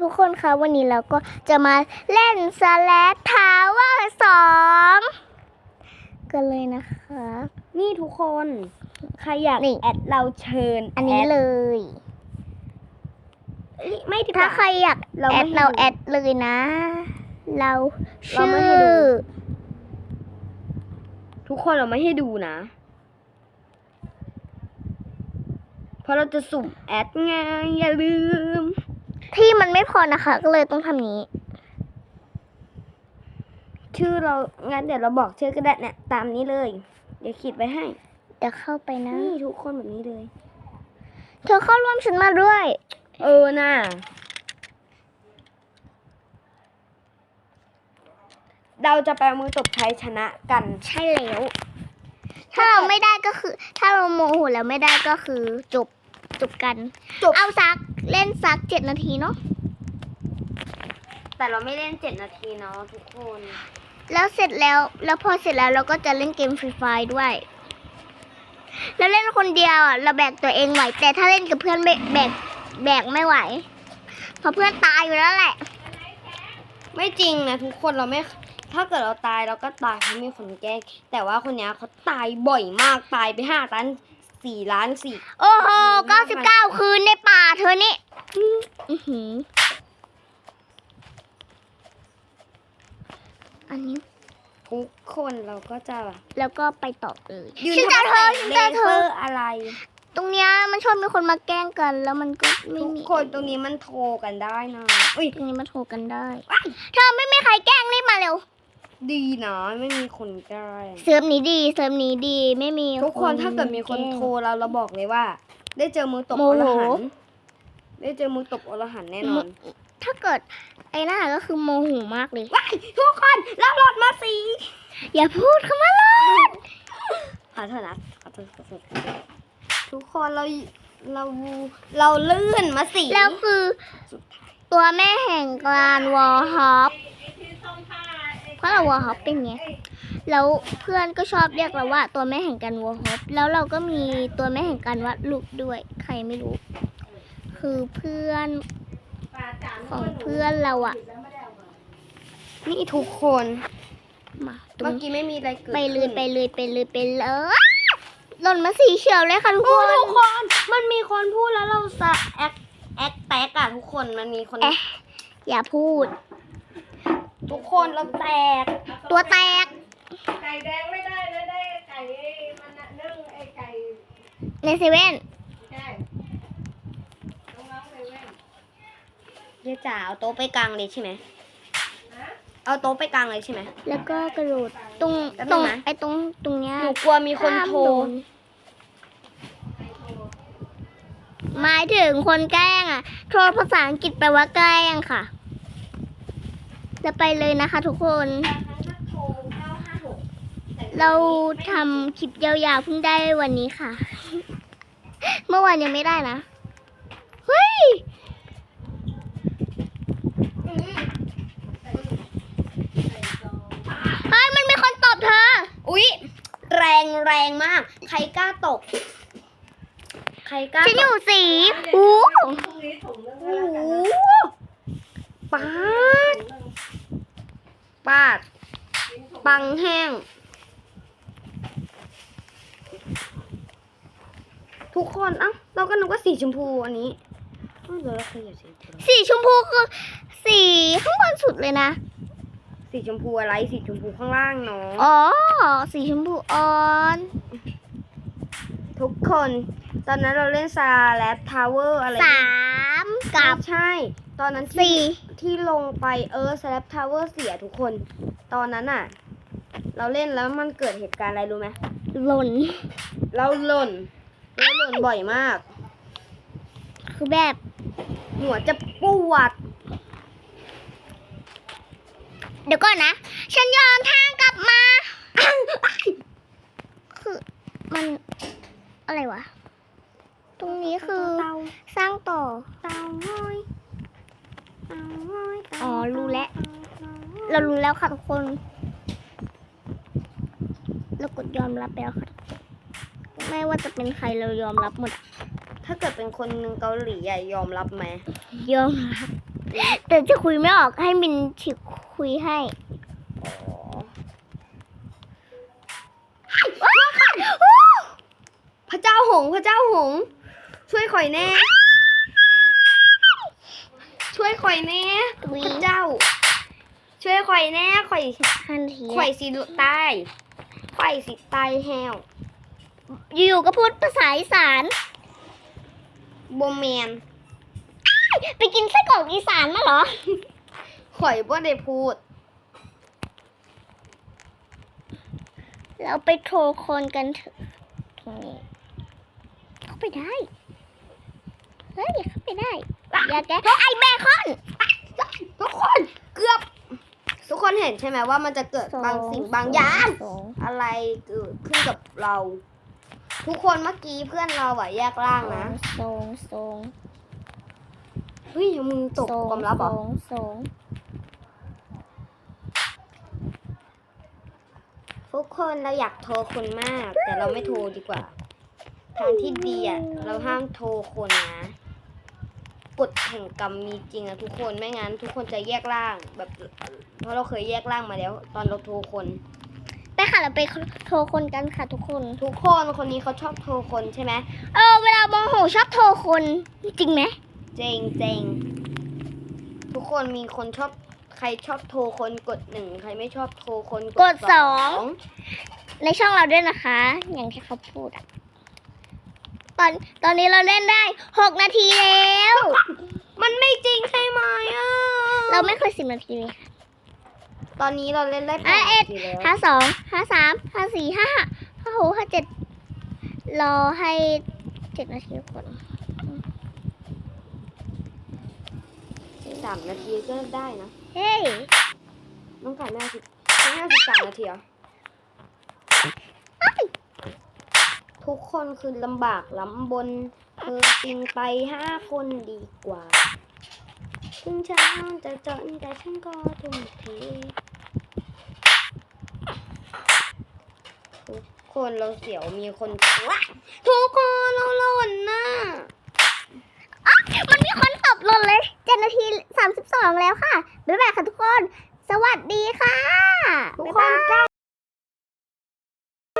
ทุกคนคะวันนี้เราก็จะมาเล่นสแลตทาวเวอร์สองกันเลยนะคะ นี่ทุกคน ใครอยากนี่แอดเราเชิญ อันนี้เลยเอ้ยไม่ดีกถ้าว่าใครอยากเราแอไม่ดให้เราดูแอดเลยนะ เราเราชื่ไม่ให้ดูอทุกคนเราไม่ให้ดูนะ เพราะเราจะสุ่มแอดไงอย่าลืม ที่มันไม่พอนะคะ ก็เลยต้องทำนี้ ชื่อเรางั้นเดี๋ยวเราบอกชื่อก็ได้เนี่ยตามนี้เลย เดี๋ยวขีดไว้ให้เดี๋ยวเข้าไปนะนี่ทุกคนแบบนี้เลย เธอเข้าร่วมฉันมาด้วย เออน่ะเราจะไปเอามือตบชัยชนะกันใช่แล้ว ถ้าเราไม่ได้ก็คือ ถ้าเราโมโหแล้วไม่ได้ก็คือจบ จบกัน จบ เอาซักเล่นซักเจ็ดนาทีเนาะ แต่เราไม่เล่นเจ็ดนาทีเนาะทุกคน แล้วเสร็จแล้ว แล้วพอเสร็จแล้วเราก็จะเล่นเกมฟรีไฟด้วย แล้วเล่นคนเดียวอะเราแบกตัวเองไหว แต่ถ้าเล่นกับเพื่อนไม่แบกแบกไม่ไหว เพราะเพื่อนตายอยู่แล้วแหละ ไม่จริงนะทุกคนเราไม่ ถ้าเกิดเราตายเราก็ตายเพราะมีคนแกล้งแต่ว่าคนเนี้ยเขาตายบ่อยมากตายไปห้าล้าน สี่ล้านสี่โอ้โหเก้าสิบเก้าคืนในป่าเธอนี่อื้อหืออันนี้ทุกคนเราก็จะแบบแล้วก็ไปต่อเลยยืนฉันจะทำเธแสองฉันจะเธเลเซออร์อะไร ตรงเนี้ยมันชอบมีคนมาแกล้งกัน แล้วมันก็ไม่ทุกมีคนตรงนี้มันโทรกันได้นะอุ้ยตรงนี้มาโทรกันได้ เธอไม่มีใครแกล้งรีบมาเร็ว ดีนะไม่มีคนแกล้งเซิร์ฟนี้ดีเซิร์ฟนี้ดีไม่มีทุกคนถ้าเกิดมีคนแกล้งโทรเราเราบอกเลยว่า ได้เจอมือตบโมอโหรหันต์ได้เจอมือตบอรหันต์แน่นอน ถ้าเกิดไอ้นั่นก็คือโมโหมากเลยว้ายทุกคนเราหลอดมาสีอย่าพูดคำว่าลอดขอโทษนะขอโทษขอโทษทุกคนเราเราเราลื่นมาสีแล้วคือ ตัวแม่แห่งการวอลฮอป เพราะเราวอลฮอปเป็นไงแล้วเพื่อนก็ชอบเรียกเราว่าตัวแม่แห่งการวอลฮอปแล้วเราก็มีตัวแม่แห่งการวัดลูกด้วย ใครไม่รู้ คือเพื่อนของเพื่อนเราอะนี่ทุกคนมาตรเมื่องกี้ไม่มีอะไรเกิดไปเลยขึ้นไปเลยไปเลยไปเลยหล่นมาสีเขียวเลยค่ะทุกโอ้คนทุกคน มันมีคนพูดแล้วเราสะแอคแอคแตกอะทุกคนมันมีคนเอ๊ะอย่าพูด ทุกคนเราแตก ตัวแตก ไก่แดงไม่ได้นะได้ไก่ไอ้มันน่ะนึ่งไอ้ไก่ในเซเว่นใช่น้องๆเลยเว้ยเดี๋ยวจ๋าเอาโต๊ะไปกลางเลยใช่ไหมเอาโต๊ะไปกลางเลยใช่ไหม แล้วก็กระโดดตรงแป๊บนึตรงงนะไอ้ตรงตรงเนี้ยหนูกลัวมีคนโทรห้ามโดนหมายถึงคนแกล้งอะ โทรภาษาอังกฤษแปลว่าแกล้งค่ะ จะไปเลยนะคะทุกคน เราทำคลิปยาวๆเพิ่งได้วันนี้ค่ะ เมื่อวานยังไม่ได้นะ เฮ้ยเฮ้ยมันมีคนตบเธอ อุ๊ย แรงแรงมาก ใครกล้าตก ใครกล้าฉันตอกยู่สีอู้พรุ่งนี้ถุงนึงก็โอ้แล้วโหกันนะปาด ปาด ปังแห้ง ทุกคนเอ้าเราก็นึกว่าสีชมพูอันนี้เอ้าเดี๋ยวเราขยับสีชมพูสีชมพูคือสีข้างบนสุดเลยนะ สีชมพูอะไรสีชมพูข้างล่างเนาะอ๋อ สีชมพูอ่อน ทุกคน ตอนนั้นเราเล่นซาแลบทาวเวอร์อะไรสามกับไม่ใช่ ตอนนั้นที่สี่ที่ลงไปเออซาแลบทาวเวอร์เสียทุกคน ตอนนั้นอะ เราเล่นแล้วมันเกิดเหตุการณ์อะไรรู้ไหมหล่น เราหล่นเราหล่นบ่อยมาก คือแบบหัวจะปวด เดี๋ยวก่อนนะ ฉันยอมทางกลับมา คือมันอะไรวะ ตรงนี้คือเตาสร้างต่อเตาง้อยเตาง้ อยเตาอ๋อ รู้แล้วเตาง้อยเรารู้แล้วค่ะทุกคน เรากดยอมรับไปแล้วค่ะ ไม่ว่าจะเป็นใครเรายอมรับหมด ถ้าเกิดเป็นคนเกาหลีใหญ่ยอมรับไหม ยอมรับ แต่จะคุยไม่ออกให้มินฉิกคุยให้พระเจ้าหงส์พระเจ้าหงส์ช่วยข่อยแน่ช่ วยข่อยแน่อุ๊ยพระเจ้า ช่วยข่อยแน่ข่อยทันทีข่อยสิตายข่อยสิตายแฮวอยู่ๆก็พูดภาษาอีสานบ่แมนไปกินไส้กรอกอีสานมาเหรอ ข่อยบ่ได้พูด เราไปโทรคนกันเถอะตรงนี้ เข้าไปได้ เฮ้ยเข้าไปได้ อย่าแกไอแบคอนทุกคนเกือบ ทุกคนเห็นใช่ไหมว่ามันจะเกิดบางสิ่งบางอย่าง สองอะไรเกิดขึ้นกับเรา ทุกคนเมื่อกี้เพื่อนเราอะแยกร่างนะสองสองเฮ้ยมือตกสองความลับเหรอสองสองทุกคนเราอยากโทรคนมาก แต่เราไม่โทรดีกว่า ทางที่ดีอะเราห้ามโทรคนนะ กฎแห่งกรรมมีจริงอะทุกคนไม่งั้น ทุกคนจะแยกร่างแบบ เพราะเราเคยแยกร่างมาแล้ว ตอนเราโทรคนไปค่ะเราไปโทรคนกันค่ะ ทุกคน ทุกคนคนนี้เขาชอบโทรคนใช่ไหมเออเวลาโมโหชอบโทรคนจริงไหมเจงเจงทุกคนมีคนชอบใครชอบโทรคนกดหนึ่งใครไม่ชอบโทรคนกดสองในช่องเราด้วยนะคะ อย่างที่เขาพูดอะ ตอนตอนนี้เราเล่นได้หกนาทีแล้ว มันไม่จริงใช่ไหมอะเราไม่เคยสิบนาทีเลยค่ะตอนนี้เราเล่นได้แปอะดเอ็ดนาทีแล้วห้าสองห้าสามห้าสี่ห้าห้าห้าหกห้าเจ็ดรอให้เจ็ดนาทีก่อนสามนาทีก็ได้นะ เฮ้ยต้องการห้าสิบต้องห้าสิบสามนาทีเหรอ ทุกคนคือลำบากลำบนเธอจริงไปห้าคนดีกว่า ถึงฉันจะจนแต่ฉันก็ทุ่มเททุกคนเราเสียวมีคนว้าทุกคนเราหล่นน่ะมันมีคนตบหล่นเลยเจ็ดนาทีสามสิบสองแล้วค่ะ บ๊ายบายค่ะทุกคน สวัสดีค่ะ ทุกบ๊ายคบานยกล้า